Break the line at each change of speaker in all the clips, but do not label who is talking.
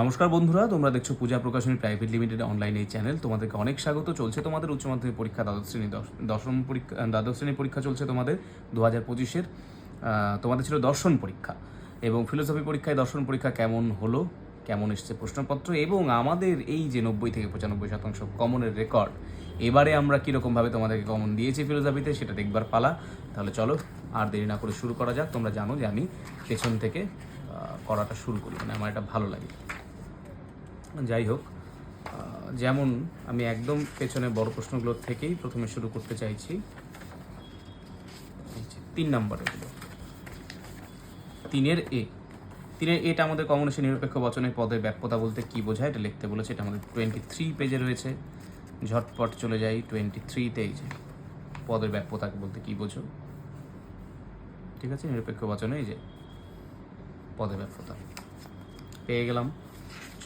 নমস্কার বন্ধুরা, তোমরা দেখছ Puja Prakashani private limited online এই চ্যানেল তোমাদেরকে অনেক স্বাগত। চলছে তোমাদের উচ্চ মাধ্যমিক পরীক্ষা, দ্বাদশ শ্রেণি দশম পরীক্ষা দ্বাদশ শ্রেণির পরীক্ষা চলছে তোমাদের দু হাজার পঁচিশের তোমাদের ছিল দর্শন পরীক্ষা। এবং ফিলোসফি পরীক্ষায় দর্শন পরীক্ষা কেমন হলো? কেমন এসছে প্রশ্নপত্র? এবং আমাদের এই যে নব্বই থেকে পঁচানব্বই শতাংশ কমনের রেকর্ড এবারে আমরা কীরকমভাবে তোমাদেরকে কমন দিয়েছি ফিলোসফিতে সেটা দেখবার পালা। তাহলে চলো, আর দেরি না করে শুরু করা যাক। তোমরা জানো যে আমি পেছন থেকে করাটা শুরু করি মানে আমার এটা ভালো লাগে। যাই হোক যেমন আমি একদম পেছনে বড় প্রশ্নগুলোর থেকেই প্রথমে শুরু করতে চাইছি। তিন নম্বর তিনের এ। তিনের এটা আমাদের কমন নিরপেক্ষ বচনের পদের ব্যাপ্যতা বলতে কি বোঝায় এটা লিখতে বলেছে, এটা আমাদের টোয়েন্টি থ্রি পেজে রয়েছে। ঝটপট চলে যাই টোয়েন্টি থ্রিতে এই যে পদের ব্যাপ্যতাকে বলতে কি বোঝো। ঠিক আছে, নিরপেক্ষ বচনে এই যে পদের ব্যাপ্যতা। পেয়ে গেলাম।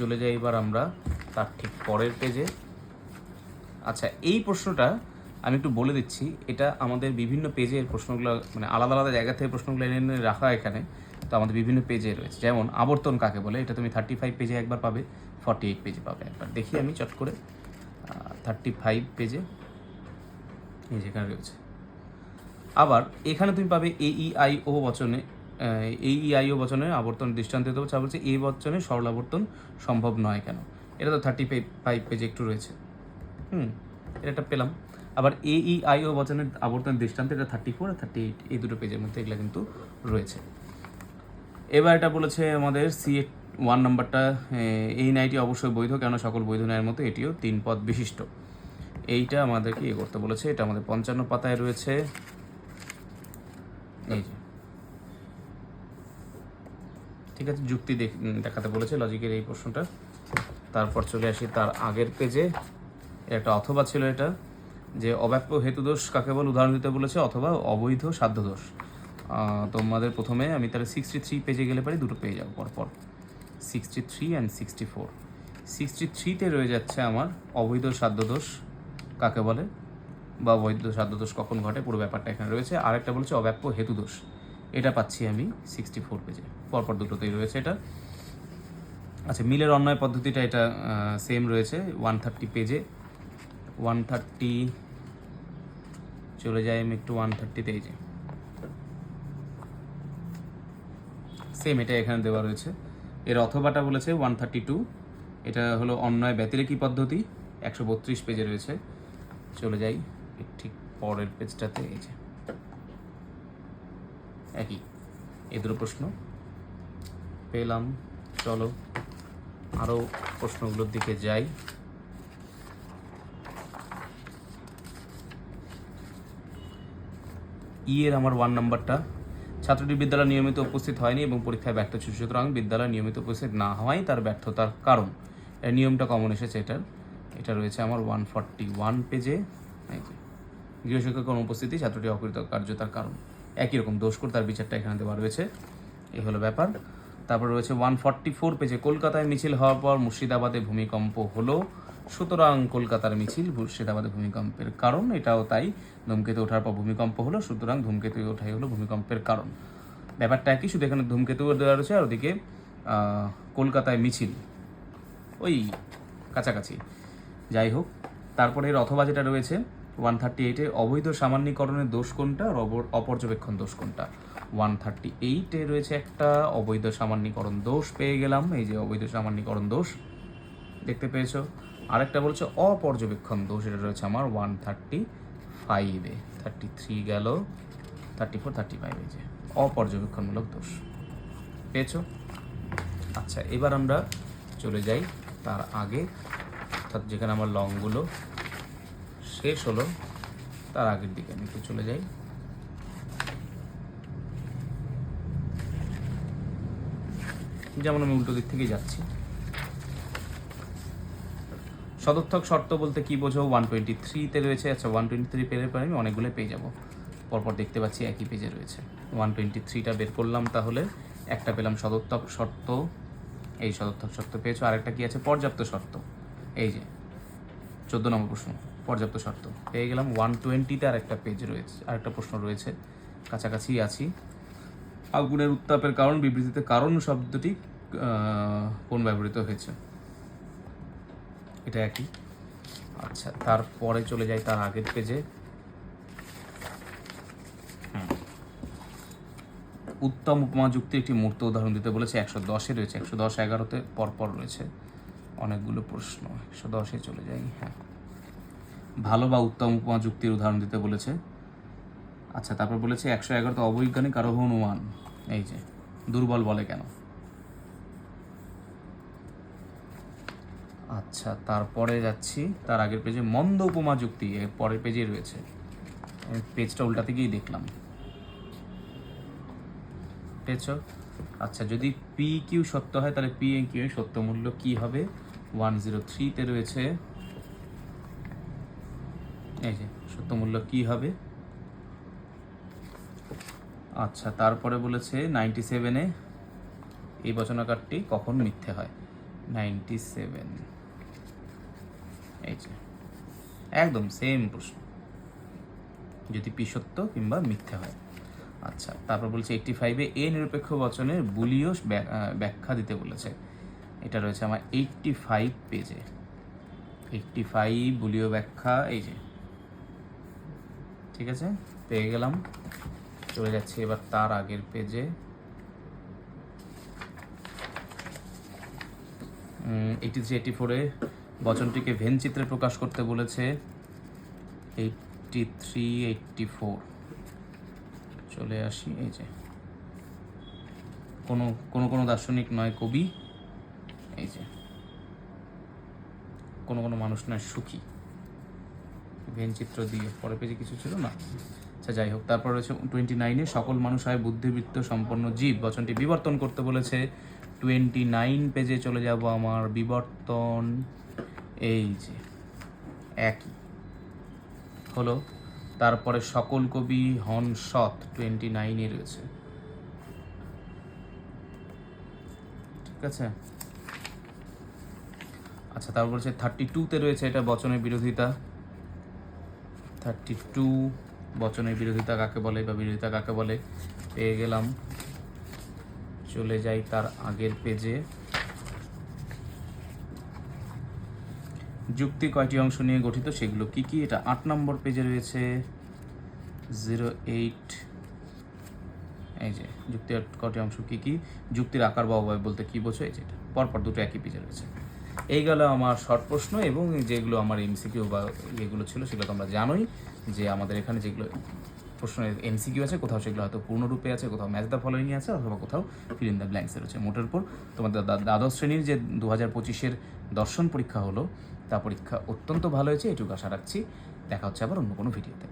চলে যাই এবার আমরা তার ঠিক পরের পেজে আচ্ছা এই প্রশ্নটা আমি একটু বলে দিচ্ছি। এটা আমাদের বিভিন্ন পেজের প্রশ্নগুলো মানে আলাদা আলাদা জায়গা থেকে প্রশ্নগুলো এনে এনে রাখা এখানে। তো আমাদের বিভিন্ন পেজে রয়েছে। যেমন আবর্তন কাকে বলে? এটা তুমি থার্টি ফাইভ পেজে একবার পাবে ফর্টি এইট পেজে পাবে একবার। দেখি আমি চট করে থার্টি ফাইভ পেজে এই যেখানে রয়েছে। আবার এখানে তুমি পাবে এই আই ও বচনে এই আই ও বচনে আবর্তন দৃষ্টান্ত দেবো যা বলছে, এই বচনে সরল আবর্তন সম্ভব নয় কেন? এটা তো থার্টি ফাইভ পেজে একটু রয়েছে। হুম, এটা পেলাম। আবার এ ই আই ও বচনের আবর্তন দৃষ্টান্ত, এটা থার্টি ফোর আর থার্টি এইট এই দুটো পেজের মধ্যে এগুলো কিন্তু রয়েছে। এবার এটা বলেছে আমাদের সি ওয়ান নাম্বারটা এই নাইটি অবশ্যই বৈধ কেন সকল বৈধ ন্যায়ের মতো এটিও তিন পদ বিশিষ্ট। এইটা আমাদেরকে ইয়ে করতে বলেছে, এটা আমাদের পঞ্চান্ন পাতায় রয়েছে। এই যে ঠিক আছে, যুক্তি দেখ- দেখাতে বলেছে লজিকের এই প্রশ্নটা। তারপর চলে আসি তার আগের পেজে একটা অথবা ছিল এটা, যে অব্যাপ্য হেতুদোষ কাকে বলে? উদাহরণ দিতে বলেছে, অথবা অবৈধ সাধ্যদোষ তোমাদের প্রথমে আমি তাহলে সিক্সটি থ্রি পেজে গেলে পারি দুটো পেয়ে যাব পরপর। Sixty three and sixty four sixty থ্রিতে রয়ে যাচ্ছে আমার অবৈধ সাধ্যদোষ কাকে বলে? বা অবৈধ সাধ্যদোষ কখন ঘটে? পুরো ব্যাপারটা এখানে রয়েছে। আরেকটা বলেছে অব্যাপ্য হেতুদোষ এটা পাচ্ছি আমি সিক্সটি ফোর পেজে পরপর দুটোতেই রয়েছে এটা। আচ্ছা মিলের অন্যায় পদ্ধতিটা এটা সেম রয়েছে ওয়ান থার্টি পেজে ওয়ান থার্টি চলে যাই আমি একটু ওয়ান থার্টিতে এই যে। সেম এটা এখানে দেওয়া রয়েছে। এর অথবাটা বলেছে ওয়ান থার্টি টু এটা হলো অন্যায় ব্যতিরেকি পদ্ধতি। একশো বত্রিশ পেজে রয়েছে। চলে যাই ঠিক পরের পেজটাতে এই যে। একই। এ দুটো প্রশ্ন। পেলাম। চলো আরও প্রশ্নগুলোর দিকে যাই। ই এর আমার ওয়ান নাম্বারটা ছাত্রটি বিদ্যালয় নিয়মিত উপস্থিত হয়নি এবং পরীক্ষায় ব্যর্থ ছিল, সুতরাং বিদ্যালয় নিয়মিত উপস্থিত না হওয়াই তার ব্যর্থতার কারণ। এর নিয়মটা কমন এসেছে এটার। এটা রয়েছে আমার ওয়ান ফর্টি ওয়ান পেজে গৃহশিক্ষক অনুপস্থিতি ছাত্রটি অকৃত কার্যতার কারণ। একই রকম দোষ করে তার বিচারটা এখানে দেওয়া রয়েছে। এই হলো ব্যাপার। তারপর রয়েছে ওয়ান ফর্টি ফোর পেজে কলকাতায় মিছিল হওয়ার পর মুর্শিদাবাদে ভূমিকম্প হলো। সুতরাং কলকাতার মিছিল মুর্শিদাবাদে ভূমিকম্পের কারণ, এটাও তাই। ধূমকেতু ওঠার পর ভূমিকম্প হলো, সুতরাং ধূমকেতু ওঠাই হলো ভূমিকম্পের কারণ। ব্যাপারটা একই, শুধু এখানে ধূমকেতু দেওয়া রয়েছে, আর ওদিকে কলকাতায় মিছিল। ওই কাছাকাছি। যাই হোক তারপরে এর অথবা যেটা রয়েছে ওয়ান থার্টি এইটে অবৈধ সামান্যীকরণের দোষ কোনটা আর অপর্যবেক্ষণ দোষ কোনটা? ওয়ান থার্টি এইটে রয়েছে একটা অবৈধ সামান্যীকরণ দোষ, পেয়ে গেলাম, এই যে অবৈধ সামান্যীকরণ দোষ। দেখতে পেয়েছ? আরেকটা বলছে অপর্যবেক্ষণ দোষ, এটা রয়েছে আমার ওয়ান থার্টি ফাইভে থার্টি থ্রি গেল, থার্টি ফোর, থার্টি ফাইভ, এই যে অপর্যবেক্ষণমূলক দোষ। পেয়েছ? আচ্ছা এবার আমরা চলে যাই তার আগে, অর্থাৎ যেখানে আমার লংগুলো শেষ হলো। তার আগের দিকে আমি একটু চলে যাই। যেমন আমি উল্টো দিক থেকেই যাচ্ছি। সদর্থক শর্ত বলতে কি বোঝো ওয়ান টোয়েন্টি থ্রিতে রয়েছে। আচ্ছা ওয়ান টোয়েন্টি থ্রি পেলে পরে আমি অনেকগুলো পেয়ে যাব। পরপর দেখতে পাচ্ছি একই পেজে রয়েছে। ওয়ান টোয়েন্টি থ্রিটা বের করলাম তাহলে একটা পেলাম সদর্থক শর্ত। এই সদর্থক শর্ত পেয়েছ। আরেকটা কি আছে? পর্যাপ্ত শর্ত। এই যে চোদ্দ নম্বর প্রশ্ন, পর্যাপ্ত শর্ত। পেয়ে গেলাম ওয়ান টোয়েন্টিতে আর একটা পেজ রয়েছে, আরেকটা প্রশ্ন রয়েছে। কাছাকাছি আছি। আগুনের উত্তাপের কারণ, বিবৃতিতে কারণ শব্দটি কোন ব্যবহৃত হয়েছে? এটা একই। আচ্ছা তারপরে চলে যাই তার আগের পেজে উত্তম উপমা যুক্তি একটি মূর্ত উদাহরণ দিতে বলেছে, একশো দশে রয়েছে, একশো দশ এগারোতে পরপর রয়েছে। অনেকগুলো প্রশ্ন একশো দশে চলে যাই হ্যাঁ। ভালো বা উত্তম উপমা যুক্তির উদাহরণ দিতে বলেছে। আচ্ছা তারপর বলেছে, একশো এগারো তো অবৈজ্ঞানিক আরোহণ ওয়ান এই যে, দুর্বল বলে কেন? আচ্ছা তারপরে যাচ্ছি, তার আগের পেজে মন্দ উপমা যুক্তি, এর পরের পেজে রয়েছে। পেজটা উল্টাতে গিয়েই দেখলাম। পেয়েছ? আচ্ছা যদি পি কিউ সত্য হয়, তাহলে পি এন কিউ সত্য মূল্য কি হবে? ওয়ান জিরো থ্রিতে রয়েছে এই যে সত্য মূল্য কি হবে আচ্ছা তারপরে বলেছে নাইনটি সেভেনে এই বচনাকারটি কখন মিথ্যে হয় নাইনটি সেভেন এই যে একদম সেম প্রশ্ন যদি পি সত্য কিংবা মিথ্যে হয় আচ্ছা তারপর বলছে এইটটি ফাইভে এ নিরপেক্ষ বচনের বুলিও ব্য- ব্যাখ্যা দিতে বলেছে এটা রয়েছে আমার এইটটি ফাইভ পেজে এইটটি ফাইভ বুলিও ব্যাখ্যা, এই যে। ঠিক আছে? পেয়ে গেলাম। চলে যাচ্ছি এবার তার আগের পেজে এইটি থ্রি এইটি ফোরে বচনটিকে ভেন চিত্রে প্রকাশ করতে বলেছে। এইটটি থ্রি এইটটি ফোর চলে আসি, এই যে। কোনো কোনো কোনো দার্শনিক নয় কবি। এই যে, কোনো কোনো মানুষ নয়, সুখী। ভেন চিত্র দিয়ে, পরের পেজে কিছু ছিল না? আচ্ছা যাই হোক, তারপর রয়েছে টোয়েন্টি নাইনে সকল মানুষ হয় বুদ্ধিবৃত্ত, সম্পন্ন জীব। বচনটি বিবর্তন করতে বলেছে। টোয়েন্টি নাইন পেজে চলে যাব আমার বিবর্তন। এই যে, একই। হলো, তারপরে সকল কবি হন সৎ টোয়েন্টি নাইনে রয়েছে। ঠিক আছে? আচ্ছা তারপর হচ্ছে থার্টি টুতে রয়েছে এটা বচনের বিরোধিতা। থার্টি টু বচনের বিরোধিতা কাকে বলে বা বিরোধিতা কাকে বলে? পেয়ে গেলাম। চলে যাই তার আগের পেজে যুক্তি কয়টি অংশ নিয়ে গঠিত? সেগুলো কি কি? এটা আট নম্বর পেজে রয়েছে। জিরো এইট এই যে, যুক্তির কয়টি অংশ কি কি? যুক্তির আকার বা অবয় বলতে কি বোঝো? এই যেটা পরপর দুটো একই পেজে রয়েছে। এই গেল আমার শর্ট প্রশ্ন এবং যেগুলো আমার এমসিকিউ বা যেগুলো ছিল সেগুলো তোমরা জানোই যে আমাদের এখানে যেগুলো প্রশ্ন এমসিকিউ আছে, কোথাও সেগুলো হয়তো পূর্ণরূপে আছে, কোথাও ম্যাচ দ্য ফলোয়িং আছে অথবা কোথাও ফিল ইন দ্য ব্ল্যাঙ্কসে রয়েছে। মোটের উপর তোমাদের দ্বাদশ শ্রেণির যে দু হাজার পঁচিশের দর্শন পরীক্ষা হলো, তা পরীক্ষা অত্যন্ত ভালো হয়েছে, এটুকু আশা রাখছি। দেখা হচ্ছে আবার অন্য কোনো ভিডিওতে